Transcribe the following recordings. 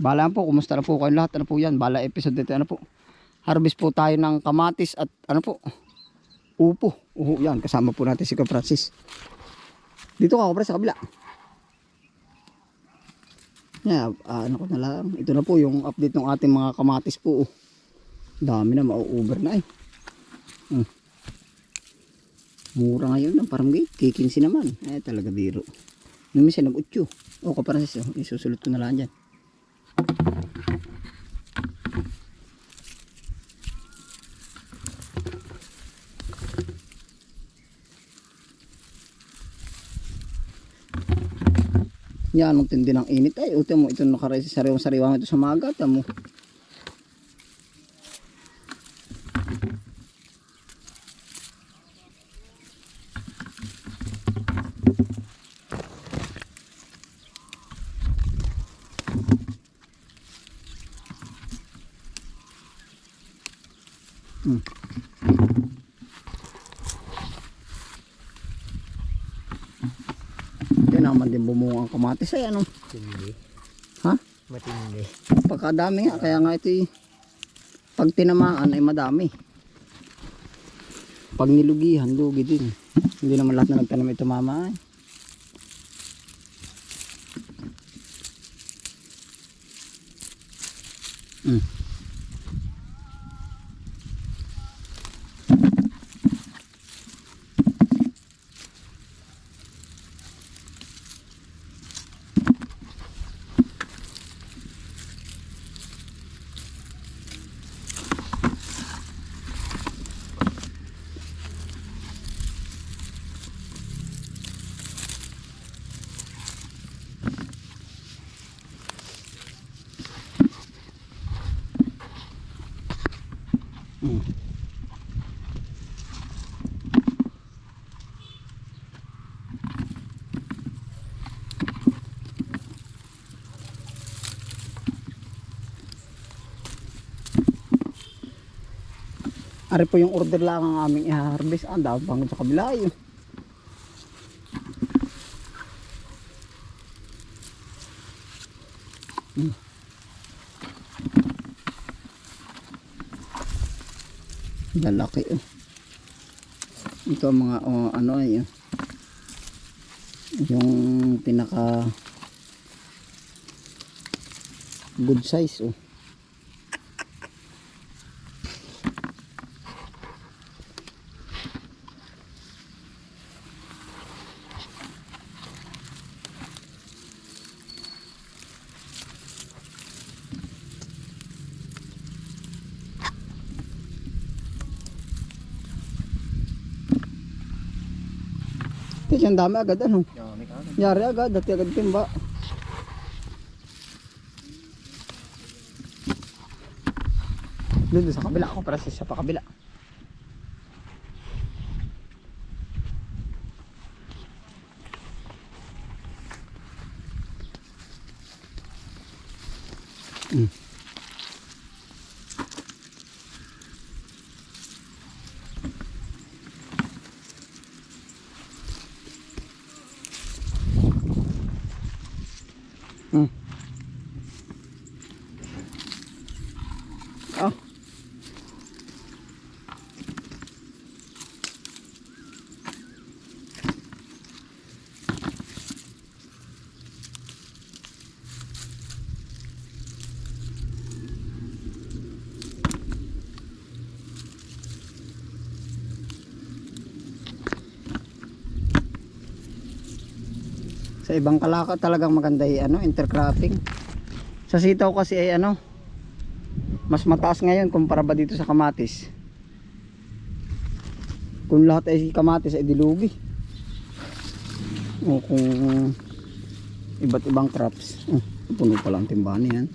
Bala po, kumusta na po kayo lahat? Ano po yan? Bala episode dito, ano po? Harvest po tayo ng kamatis at ano po? Upo. Uho, yan. Kasama po natin si Ka Francis. Dito ka, kapre, sa kabila. Yeah, ah, ano ko na lang. Ito na po yung update ng ating mga kamatis po. oh. Dami na, mau-over na eh. Hmm. Mura ngayon ng parang gate. Kikinsi naman. Eh, talaga biro. Nung minsan nag-utyo. O, Ka Francis, oh, isusulot ko na lang dyan. Yan, ang tindi ng init. Ay, ute mo, ito nakaray sa sariwang sariwang ito sa maga. Tamo. Hmm. Yan naman din bumunga ang kamatis ay ano. Matindi. Ha? Matindi. Pagkadami nga, kaya nga ito pag tinamaan ay madami. Pag nilugihan, lugi din. Hindi naman lahat na nagtanim ito mama ay. Mm. Ari po yung order lang ang aming i-harvest. Ah, Ang dami pang sa kabila yun. Mm. Lalaki oh. Ito ang mga oh, ano ay oh. yung pinaka good size oh. Kasi ang dami agad ano. Dami ka agad. Yari agad, dati agad timba. Doon sa kabila ako para sa pa kabila. Mm. Oh. Sa ibang kalaka talagang maganda yung ano, intercropping. Sa sitaw kasi ay ano, mas mataas ngayon kumpara ba dito sa kamatis. Kung lahat ay kamatis ay dilugi. O kung iba't ibang crops. Oh, puno pa lang timbahan yan.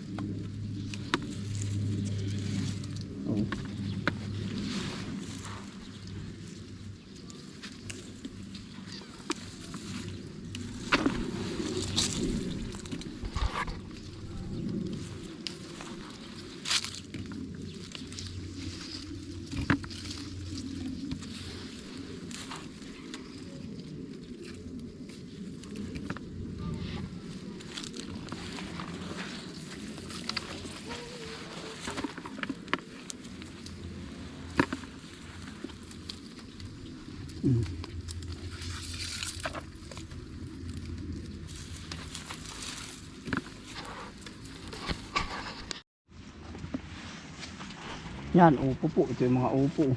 Yan, upo po. Ito yung mga upo.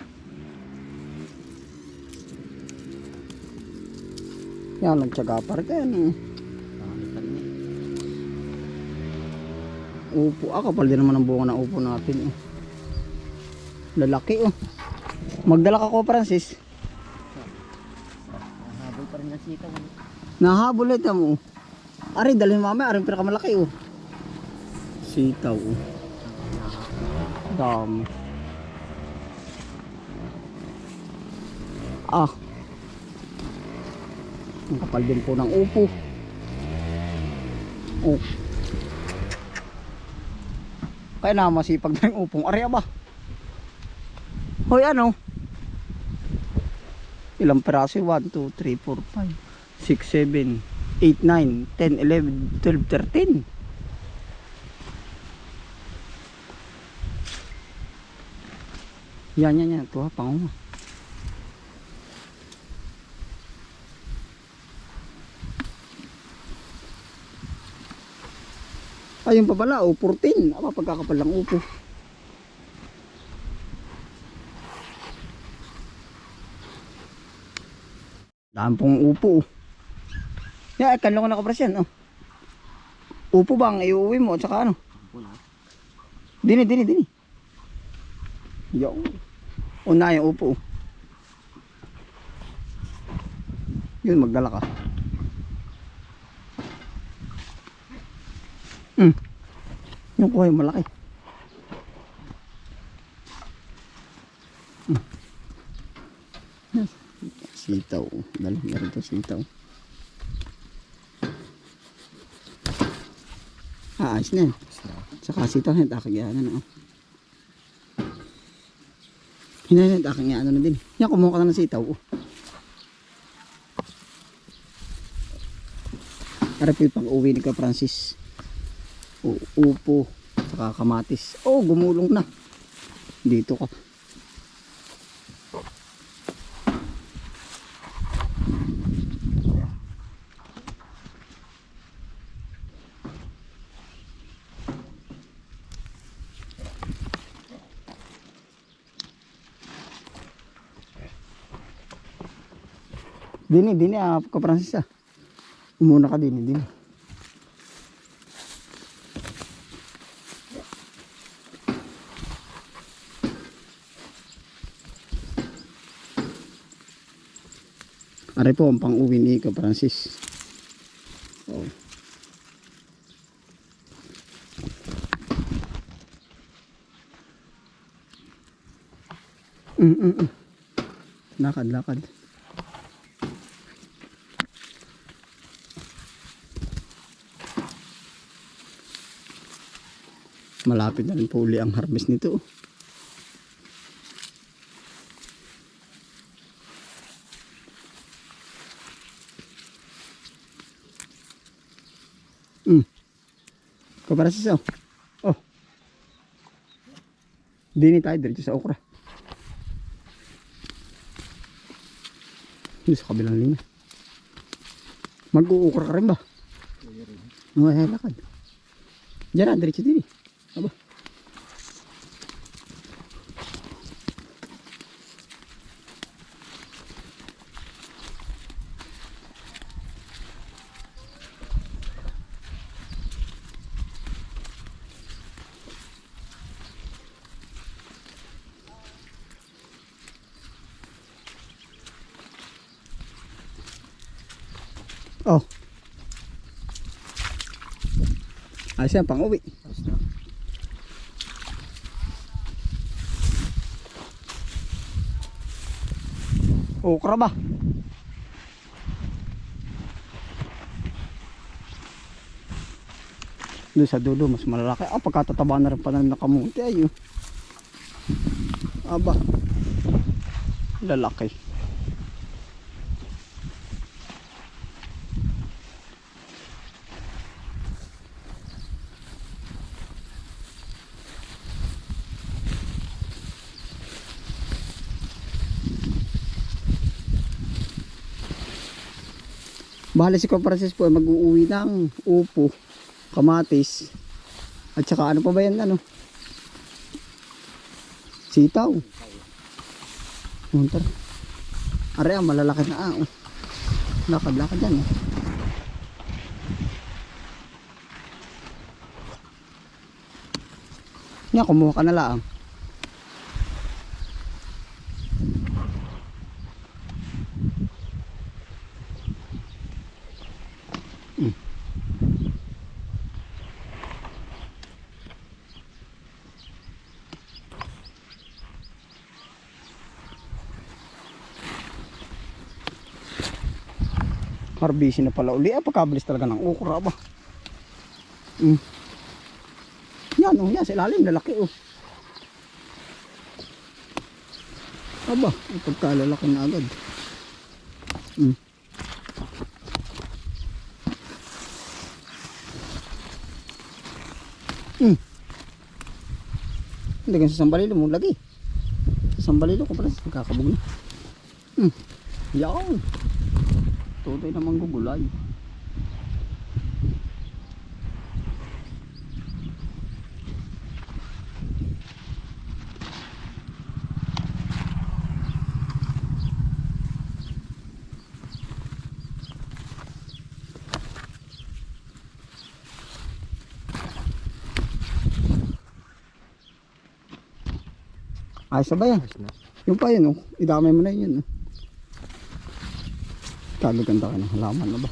Yan, nagtsaga pa rin. Yan, oh. Upo. Ah, kapal din naman ang bunga ng upo natin. Oh. Lalaki oh. Magdala ka ko, Francis. Habol pa rin ng sitaw. Nahabol ito mo. Ari, dalhin mamaya. Ari, pinakamalaki oh. Sitaw oh. Dami. Ah. Ang kapal din po ng upo. Oh. Kaya na masipag na yung upong. Ari ba? Hoy ano? Ilang peraso? 1, 2, 3, 4, 5, 6, 7, 8, 9, 10, 11, 12, 13. Yan, yan, yan. Ito ha, panguma. Ayun pa pala, oh, 14. Aba, pagkakapal lang upo. Dampong upo. Ya, yeah, kanlo ko nakapras yan. Oh. Upo bang iuwi mo at saka ano? Dini, dini, dini. Yo. Una yung upo. Yun, magdala ka. Hmm. Yung kuha yung malaki. Hmm. Sitaw. Dali, meron to sitaw. Ah, ayos na yan. Saka sitaw na yung na. oh. Hinahin yung aking ano na din. Yan, kumuha ka na ng sitaw. Oh. Yung pag-uwi ni ka Francis. Upo. Saka kamatis. Oh, gumulong na. Dito ka. Dini, dini ah, ka Francis ah. Umuna ka dini, dini. Aray po ang pang-uwi ni ka Francis. Oh. Mm, mm, mm. Lakad, lakad. Malapit na rin po uli ang harvest nito. Hmm. Kapara sa oh. Oh. Dini tayo dito sa okra. Dito sa kabilang linya. Mag-uukra ka rin ba? Lakad. Diyan na, diretso din eh. Aba. Oh. Ayos yan, pang uwi. Okra ba? Doon sa dulo, mas malalaki. Ah, pagkatataba na rin pa na nakamuti. Ayun. Aba. Lalaki. Bale si Francis po ay mag-uuwi ng upo, kamatis, at saka ano pa ba yan ano? Sitaw. Muntar. Are ang malalaki na ah. oh. Lakad-lakad yan. oh. Yan, kumuha ka na lang. Harvesting na pala uli. Ah, pagkabilis talaga ng okra ba? Mm. Yan, oh, yan, sa ilalim, lalaki oh. Aba, pagkalalaki na agad. Mm. Mm. Hindi sa sambalilo mo, lagi. Sa sambalilo ko pala, magkakabog na. Mm. Yan. Tutoy namang gugulay. Ayos na ba yan? Yung pa yun, oh. idamay mo na yun. Oh. Kagaganda ka ng halaman na ba?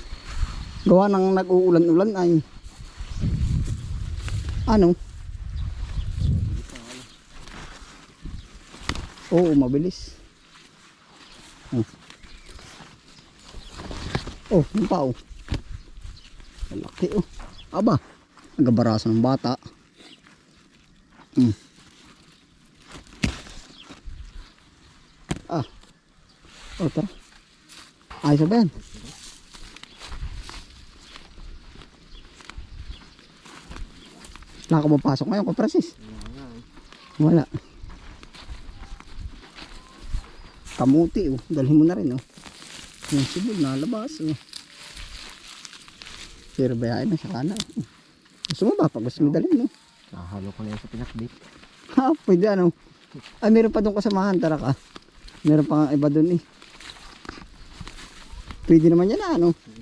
Gawa ng nag-uulan-ulan ay ano? Oo, mabilis. Oh, oh yung pa oh. Malaki oh. Aba, nagabaraso ng bata. Hmm. Ah. Oh, tara. Ayos na ba yan? Wala ka ba pasok ngayon ko, Francis? Wala. Kamuti, oh. Dalhin mo na rin, oh. Yung sibol, nalabas, oh. Pero bayain na sa kana. oh. Gusto mo ba? Pag gusto mo dalhin, no? Nahalo ko na yan sa pinakbit. Ha, pwede ano. Ay, meron pa doon kasamahan, tara ka. Meron pa nga iba doon eh. Pwede naman yan ano. Ko.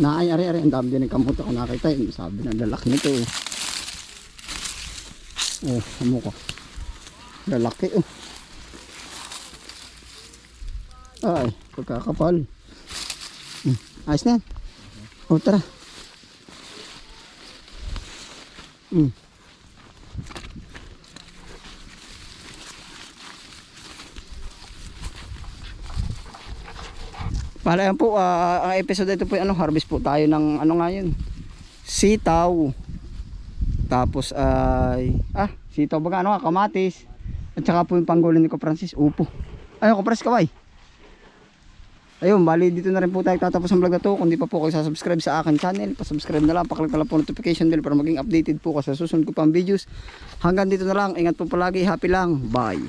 Naay, ari, ari. Ang dami din ng kamot ako nakita. Yun, sabi ng lalaki nito. eh. Oh, amo ko. Lalaki oh. Ay, pagkakapal. Hmm, ayos na yan. O, tara. Hmm. Yan po, ah, ang episode ito po ano, harvest po tayo ng ano nga yun, sitaw. Tapos ay, ah, sitaw baga ano kamatis. At saka po yung panggulin ni Ko Francis, upo. Ayun, Ko Francis, kaway. Ayun, bali dito na rin po tayo tatapos ang vlog na to. Kung di pa po kayo sasubscribe sa akin channel, pasubscribe na lang, paklik na lang po notification bell para maging updated po kasi susunod ko pang videos. Hanggang dito na lang, ingat po palagi, happy lang, bye.